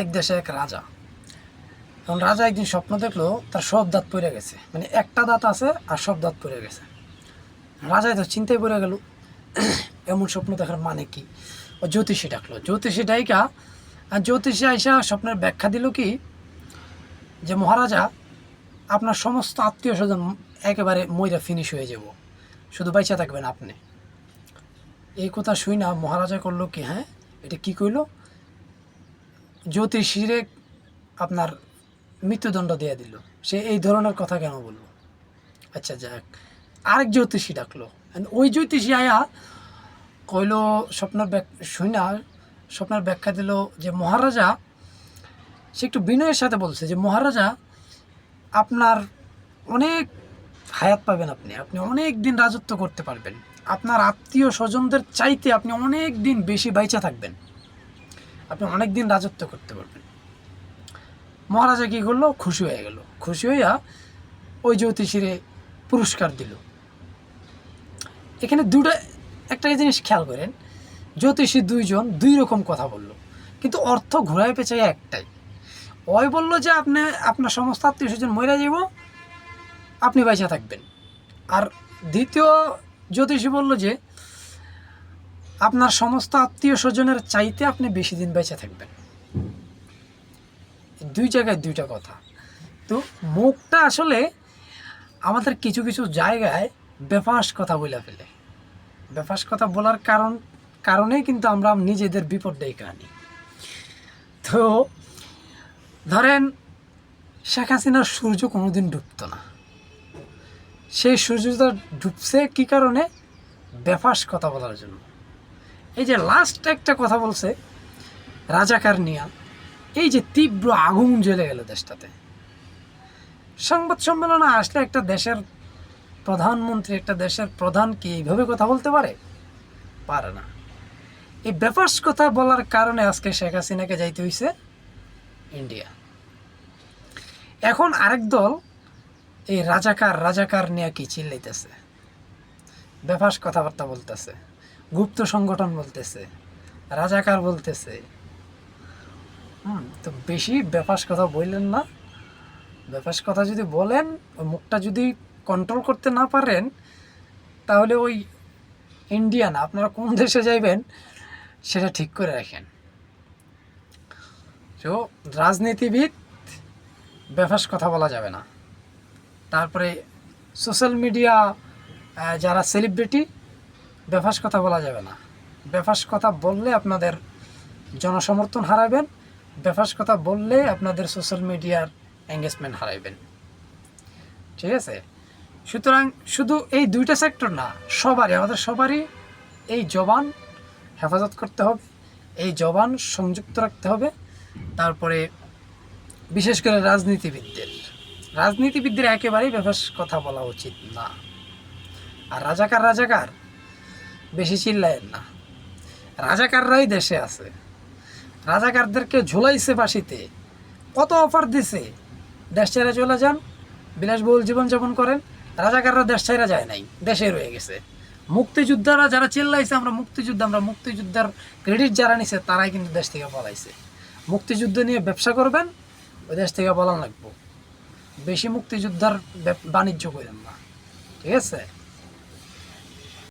এক দেশে এক রাজা। তখন রাজা একদিন স্বপ্ন দেখল, তার সব দাঁত পড়ে গেছে। মানে একটা দাঁত আছে আর সব দাঁত পড়ে গেছে। রাজায় তো চিন্তায় পড়ে গেল, এমন স্বপ্ন দেখার মানে কি? ও জ্যোতিষী ডাকলো। জ্যোতিষী ডাইকা, আর জ্যোতিষী আইসা স্বপ্নের ব্যাখ্যা দিল কি? যে মহারাজা, আপনার সমস্ত আত্মীয় স্বজন একেবারে মইরা ফিনিশ হয়ে যাব। শুধু বাইচা থাকবেন আপনি। এই কথা শুই না মহারাজা করল কি হ্যাঁ? এটা কি কইলো? জ্যোতিষীরে আপনার মৃত্যুদণ্ড দিয়ে দিল। সে এই ধরনের কথা কেন বলল আচ্ছা যাক। আরেক জ্যোতিষী ডাকলো। ওই জ্যোতিষী আয়া কইলো, স্বপ্নের ব্যাক শুই না স্বপ্নের ব্যাখ্যা দিল যে, মহারাজা, সে একটু বিনয়ের সাথে বলছে যে, মহারাজা, আপনার অনেক হায়াত পাবেন আপনি। আপনি অনেক দিন রাজত্ব করতে পারবেন। আপনার আত্মীয় স্বজনদের চাইতে আপনি অনেক দিন বেশি বাইচা থাকবেন। আপনি অনেক দিন রাজত্ব করতে পারবেন। মহারাজা কী করল? খুশি হয়ে গেল। খুশি হইয়া ওই জ্যোতিষীরে পুরস্কার দিল। এখানে দুটো একটা জিনিস খেয়াল করেন, জ্যোতিষী দুইজন দুই রকম কথা বলল, কিন্তু অর্থ ঘুরায় পেঁচাই একটাই। ওই বলল যে আপনি, আপনার সমস্ত আত্মীয় স্বজন মরে যাব, আপনি বাইচা থাকবেন। আর দ্বিতীয় জ্যোতিষী বলল যে আপনার সমস্ত আত্মীয় স্বজনের চাইতে আপনি বেশি দিন বেঁচে থাকবেন। দুই জায়গায় দুইটা কথা। তো মুখটা আসলে আমাদের কিছু কিছু জায়গায় বেফাস কথা বলে ফেলে। বেফাস কথা বলার কারণ, কারণেই কিন্তু আমরা নিজেদের বিপদ ডেকে আনি তো ধরেন, শেখ হাসিনার সূর্য কোনোদিন ডুবতো না। সেই সূর্যটা ডুবছে কি কারণে? বেফাস কথা বলার জন্য। এই যে লাস্ট একটা কথা বলছে রাজাকার নিয়া এই যে তীব্র আগুন জ্বলে গেল দেশটাতে। সংবাদ সম্মেলনে আসলে একটা দেশের প্রধানমন্ত্রী, একটা দেশের প্রধান কি এইভাবে কথা বলতে পারে? পারে না। এই ব্যাপার কথা বলার কারণে আজকে শেখ হাসিনাকে যাইতে হইছে ইন্ডিয়া এখন আরেক দল, এই রাজাকার রাজাকার নিয়ে কি চিল্লাইতেছে? বেফাস কথাবার্তা বলতেছে। গুপ্ত সংগঠন বলতেছে, রাজাকার বলতেছে। হুম, তো বেশি বেফাস কথা বললেন না। বেফাস কথা যদি বলেন, ওই মুখটা যদি কন্ট্রোল করতে না পারেন, তাহলে ওই ইন্ডিয়ান আপনারা কোন দেশে যাইবেন, সেটা ঠিক করে রাখেন। তো রাজনীতিবিদ, বেফাস কথা বলা যাবে না। তারপরে সোশ্যাল মিডিয়া যারা সেলিব্রিটি বেফাস কথা বলা যাবে না। বেফাস কথা বললে আপনাদের জনসমর্থন হারাবেন, বেফাস কথা বললে আপনাদের সোশ্যাল মিডিয়ার এঙ্গেজমেন্ট হারাইবেন। ঠিক আছে? সুতরাং শুধু এই দুইটা সেক্টর না, সবারই, আমাদের সবারই এই জবান হেফাজত করতে হবে, এই জবান সংযুক্ত রাখতে হবে। তারপরে বিশেষ করে রাজনীতিবিদদের। রাজনীতিবিদদের একেবারেই বেফাস কথা বলা উচিত না। আর রাজাকার রাজাকার বেশি চিল্লায়েন না। রাজাকাররাই দেশে আছে। রাজাকারদেরকে ঝুলাইছে ফাঁসিতে। কত অফার দিছে? দেশ ছেড়ে চলে যান, বিলাসবহুল জীবনযাপন করেন। রাজাকাররা দেশ ছেড়ে যায় নাই, দেশে রয়ে গেছে। মুক্তিযোদ্ধারা যারা চিল্লাইছে, আমরা মুক্তিযুদ্ধ, আমরা মুক্তিযোদ্ধার ক্রেডিট যারা নিছে, তারাই কিন্তু দেশ থেকে পলাইছে। মুক্তিযুদ্ধ নিয়ে ব্যবসা করবেন, ওই দেশ থেকে বলা লাগবো। বেশি মুক্তিযোদ্ধার বাণিজ্য করেন না। ঠিক আছে?